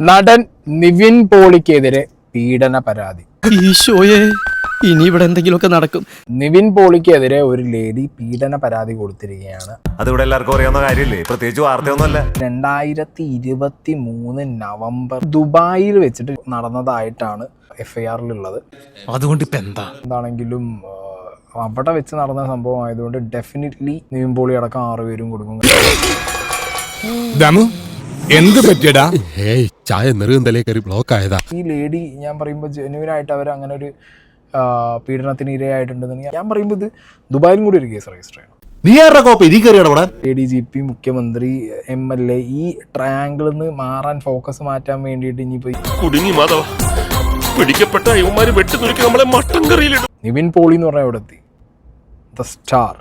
നടൻ നിവിൻ പോളിക്കെതിരെ പീഡന പരാതി. ഈശോയെ ഇനി ഇവിടെ എന്തെങ്കിലുമൊക്കെ നടക്കും. നിവിൻ പോളിക്കെതിരെ ഒരു ലേഡി പീഡന പരാതി കൊടുത്തിരിക്കുകയാണ്. അതിവിടെ എല്ലാവർക്കും അറിയാവുന്ന കാര്യമില്ലേ? പ്രത്യേകിച്ച് വാർത്തയൊന്നുമല്ല. രണ്ടായിരത്തി ഇരുപത്തി മൂന്ന് നവംബർ ദുബായിൽ വെച്ചിട്ട് നടന്നതായിട്ടാണ് എഫ് ഐ ആറിലുള്ളത് അതുകൊണ്ട് ഇപ്പൊ എന്താ? എന്താണെങ്കിലും ആ, അവിടെ വെച്ച് നടന്ന സംഭവം ആയതുകൊണ്ട് ഡെഫിനറ്റ്ലി നിവിൻ പോളി അടക്കം ആറുപേരും കൊടുക്കും. ദമു എന്ത് പറ്റിയടാ? ഏയ് ചായ നെറുകന്തലേ കയറി ബ്ലോക്ക് ആയതാ. ഈ ലേഡി ഞാൻ പറയുമ്പോൾ ജെന്യൂനായിട്ട് അവർ അങ്ങനെ ഒരു പീഡനത്തിന് ഇരയായിട്ടുണ്ടെന്ന് ഞാൻ പറയുമ്പോൾ ഇത് ദുബായിലും കൂടി ഒരു കേസ് രജിസ്റ്റർ ചെയ്യണം. നീ ആരുടെ കോപ്പ എ ഡി ജി പി മുഖ്യമന്ത്രി എം എൽ എ ഈ ട്രയാങ്കിളിൽ നിന്ന് മാറാൻ ഫോക്കസ് മാറ്റാൻ വേണ്ടിയിട്ട് ഇനിയിപ്പോൾ കുടുങ്ങി മാധവ പിടിക്കപ്പെട്ട അയ്യന്മാര് വെട്ടിനുരുക്കി നമ്മളെ മട്ടൻ കറിയിലിടും. നിവിൻ പോളി എന്ന് പറഞ്ഞാൽ അവിടെ എത്തി. ദ സ്റ്റാർ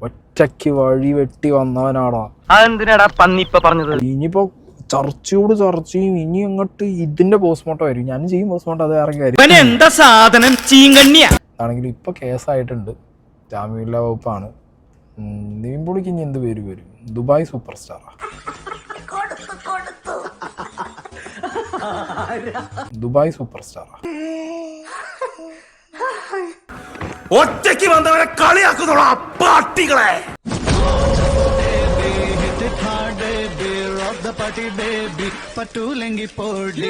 ഒറ്റയ്ക്ക് വഴി വെട്ടി വന്നവനാടാ. അതെന്തിനാടാ പന്നി പറഞ്ഞു പറഞ്ഞത്? ഇനിയിപ്പോ ചർച്ചയോട് ചർച്ചയും ഇനി അങ്ങോട്ട് ഇതിന്റെ പോസ്റ്റ്മോർട്ടം ആയിരിക്കും. ഞാനും ചെയ്യും പോസ്റ്റ്മോർട്ടം അത് വേറെ കാര്യം. എന്താ സാധനം? ചീങ്കണ്ണിയാ. ആണെങ്കിലും ഇപ്പൊ കേസായിട്ടുണ്ട്. ജാമ്യമില്ലാ വകുപ്പാണ്. നീമ്പൊളിക്ക് ഇനി എന്ത് പേര് വരും? ദുബായ് സൂപ്പർ സ്റ്റാറാ ദുബായ് സൂപ്പർ സ്റ്റാറാ ഒറ്റയ്ക്ക് വന്നവരെ കളിയാക്കുന്നോളാ പാട്ടികളെ. పెద్దపాటి బేబీ పట్టు లెంగి పోడి